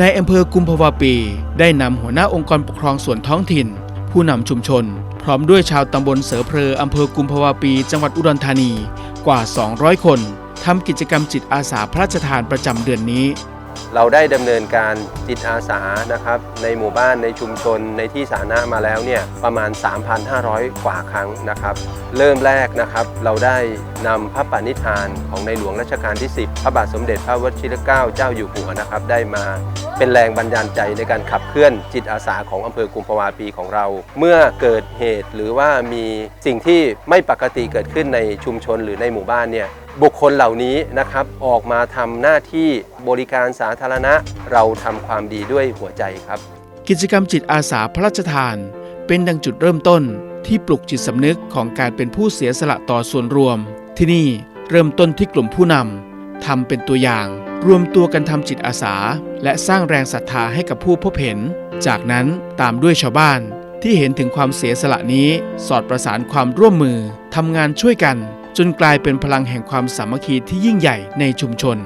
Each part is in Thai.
ในอำเภอกุมภาวะปี ได้นำหัวหน้าองค์กรปกครองส่วนท้องถิ่น ผู้นำชุมชน พร้อมด้วยชาวตำบลเสือเพลออำเภอกุมภาวะปี จังหวัดอุดรธานีกว่า 200 คนทำกิจกรรมจิตอาสาพระราชทานประจำเดือนนี้ เราได้ดำเนินการจิตอาสานะครับในหมู่บ้านในชุมชนในที่สาธารณะมาแล้วเนี่ยประมาณ 3,500 กว่าครั้งนะครับ เริ่มแรกนะครับเราได้นำพระปณิธานของในหลวงรัชกาลที่ 10 พระบาทสมเด็จพระวชิรเกล้าเจ้าอยู่หัวนะครับได้มา เป็นแรงบันดาลใจในการขับเคลื่อนจิตอาสาของอำเภอกุมภาวาปีของเรา เมื่อเกิดเหตุหรือว่ามีสิ่งที่ไม่ปกติเกิดขึ้นในชุมชนหรือในหมู่บ้านเนี่ยบุคคลเหล่านี้นะครับออกมาทำหน้าที่บริการสาธารณะ เราทำความดีด้วยหัวใจครับ กิจกรรมจิตอาสาพระราชทาน เป็นดังจุดเริ่มต้นที่ปลุกจิตสำนึกของการเป็นผู้เสียสละต่อส่วนรวม ที่นี่เริ่มต้นที่กลุ่มผู้นำทำเป็นตัวอย่าง รวมตัวกันทำจิตอาสา และสร้างแรงศรัทธาให้กับผู้พบเห็น จากนั้นตามด้วยชาวบ้านที่เห็นถึงความเสียสละนี้ สอดประสานความร่วมมือทำงานช่วยกัน จนกลายเป็นพลังแห่งความสามัคคีที่ยิ่งใหญ่ในชุมชน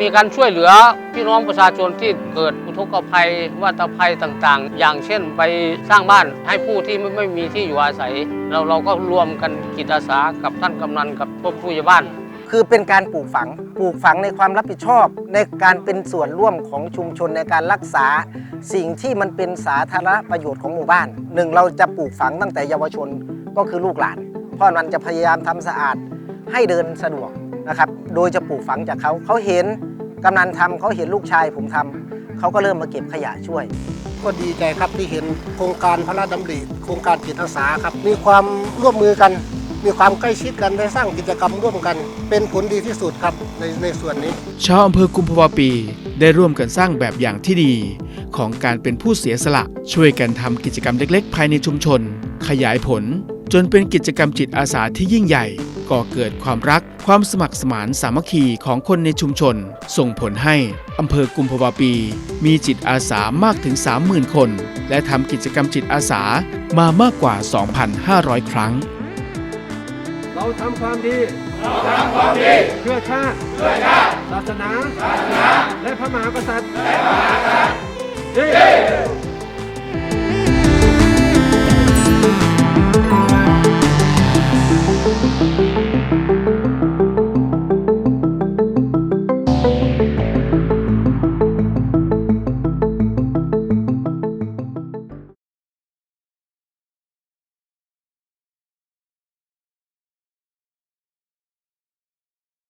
มีการช่วยเหลือพี่น้องประชาชนที่เกิดอุทกภัยวัตภัยต่างๆ อย่างเช่นไปสร้างบ้านให้ผู้ที่ไม่ไม่มีที่อยู่อาศัย เราเราก็รวมกันจิตอาสากับท่านกำนันกับพวกผู้ใหญ่บ้าน คือเป็นการปลูกฝัง ปลูกฝังในความรับผิดชอบ ในการเป็นส่วนร่วมของชุมชนในการรักษา สิ่งที่มันเป็นสาธารณประโยชน์ของหมู่บ้านหนึ่งเราจะปลูกฝังตั้งแต่เยาวชนก็คือลูกหลานเพราะมันจะพยายามทำสะอาดให้เดินสะดวกนะครับ โดยจะปลูกฝังจากเขาเขาเห็น กำนันทำเขาเห็นลูกชายผมทำเขาก็เริ่มมาเก็บขยะช่วย ก็ดีใจครับที่เห็นโครงการพระราชดำริโครงการจิตอาสาครับ มีความร่วมมือกัน มีความใกล้ชิดกันได้สร้างกิจกรรมร่วมกัน เป็นผลดีที่สุดครับในในส่วนนี้ ชาวอำเภอกุมภาวะปี ได้ร่วมกันสร้างแบบอย่างที่ดี ของการเป็นผู้เสียสละ ช่วยกันทำกิจกรรมเล็ก ๆ ภายในชุมชน ขยายผล จนเป็นกิจกรรมจิตอาสาที่ยิ่งใหญ่ ก่อเกิดความรัก ความสมัครสมานสามัคคีของคนในชุมชน ส่งผลให้อำเภอกุมภาวะปี มีจิตอาสามากถึง 30,000 คน และทำกิจกรรมจิตอาสามามากกว่า 2,500 ครั้ง เราทำความดีเราทำความดีเพื่อชาติเพื่อชาติศาสนาศาสนาและพระมหากษัตริย์และพระมหากษัตริย์